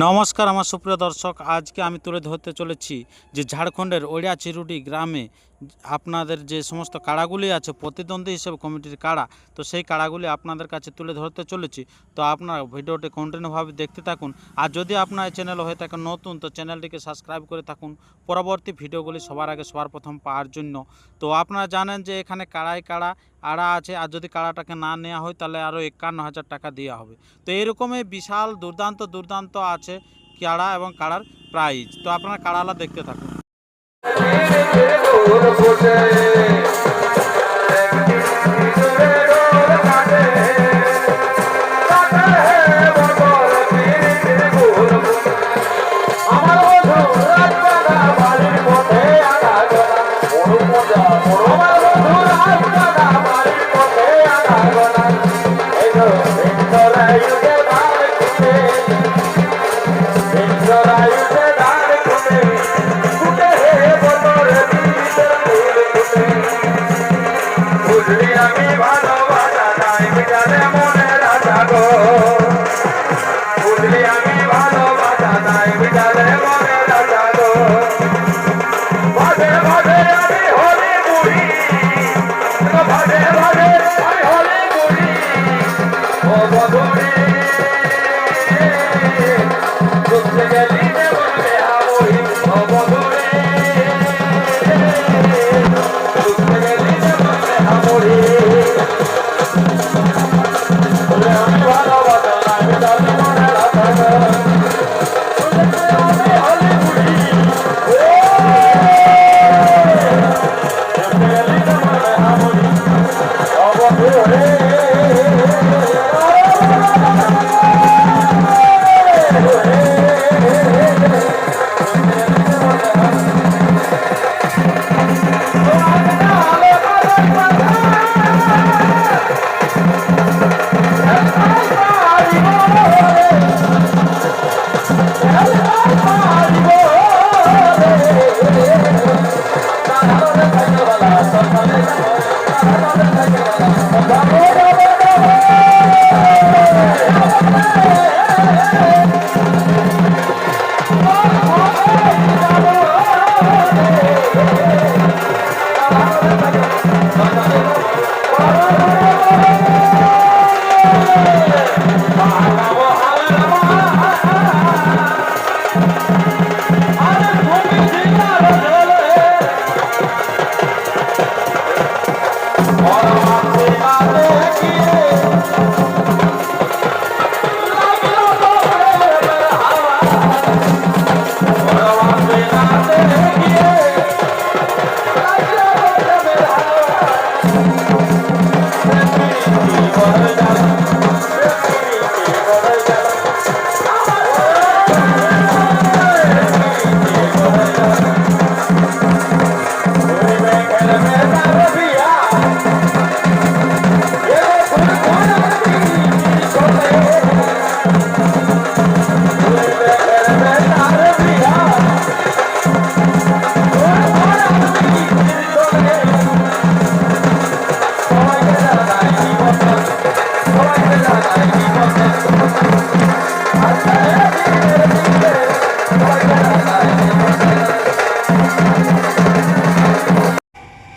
নমস্কার আমার সুপ্রিয় দর্শক আজকে আমি তুলে ধরতে চলেছি যে ঝাড়খণ্ডের ওড়িয়া চিরুডি গ্রামে আপনাদের যে সমস্ত কাড়াগুলি আছে, প্রতিদ্বন্দ্বী হিসেবে কমিটির কাড়া, তো সেই কাড়াগুলি আপনাদের কাছে তুলে ধরতে চলেছি। তো আপনারা ভিডিওটি কন্টিনিউভাবে দেখতে থাকুন। আর যদি আপনার চ্যানেল হয়ে থাকে নতুন, তো চ্যানেলটিকে সাবস্ক্রাইব করে থাকুন। পরবর্তী ভিডিওগুলি সবার আগে সবার প্রথম পাওয়ার জন্য। তো আপনারা জানেন যে এখানে কাড়াই কাড়া, আড়া আছে। আর যদি কাড়াটাকে না নেওয়া হয়, তাহলে আরও একান্ন হাজার টাকা দেওয়া হবে। তো এরকমই বিশাল দুর্দান্ত দুর্দান্ত আছে কাড়া এবং কাড়ার প্রাইজ তো আপনারা কাড়ালা দেখতে থাকুন। আমি é que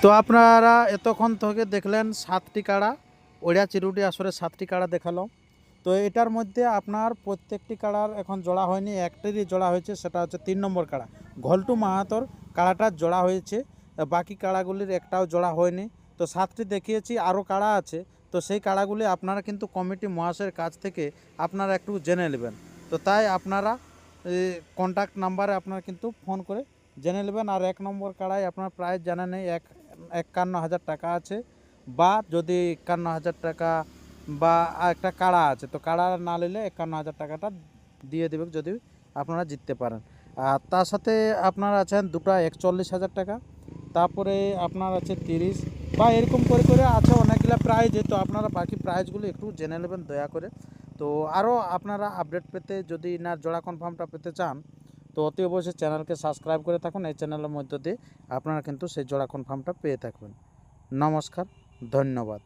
তো আপনারা এতক্ষণ থেকে দেখলেন সাতটি কাড়া, ওড়িয়া চিরুটি আসরে সাতটি কাড়া দেখাল তো এটার মধ্যে আপনার প্রত্যেকটি কাড়ার এখন জোড়া হয়নি, একটারই জোড়া হয়েছে, সেটা হচ্ছে তিন নম্বর কাড়া। ঘল্টু মাহাতর কাড়াটা জোড়া হয়েছে, বাকি কাড়াগুলির একটাও জোড়া হয়নি। তো সাতটি দেখিয়েছি, আরও কাড়া আছে, তো সেই কাড়াগুলি আপনারা কিন্তু কমিটি মহাশয়ের কাছ থেকে আপনারা একটু জেনে নেবেন। তো তাই আপনারা কন্ট্যাক্ট নাম্বারে আপনারা কিন্তু ফোন করে জেনে নেবেন, আর এক নম্বর কাড়াই আপনার প্রাইস জানা নেই এক একান্ন হাজার টাকা আছে, বা যদি একান্ন হাজার টাকা বা একটা কাড়া আছে, তো কাড়া না নিলে একান্ন হাজার টাকাটা দিয়ে দেবে যদি আপনারা জিততে পারেন। আর তার সাথে আপনার আছেন দুটো একচল্লিশ হাজার টাকা, তারপরে আপনার আছে তিরিশ, বা এরকম করে করে আছে অনেকগুলো প্রাইজ তো আপনারা বাকি প্রাইজগুলো একটু জেনে নেবেন দয়া করে। তো আরও আপনারা আপডেট পেতে যদি না জোড়া কনফার্মটা পেতে চান তো অতি অবশ্যই চ্যানেলকে সাবস্ক্রাইব করে থাকুন। এই চ্যানেলের মধ্য দিয়ে আপনারা কিন্তু সেই জোড়া কনফার্মটা পেয়ে থাকবেন। নমস্কার, ধন্যবাদ।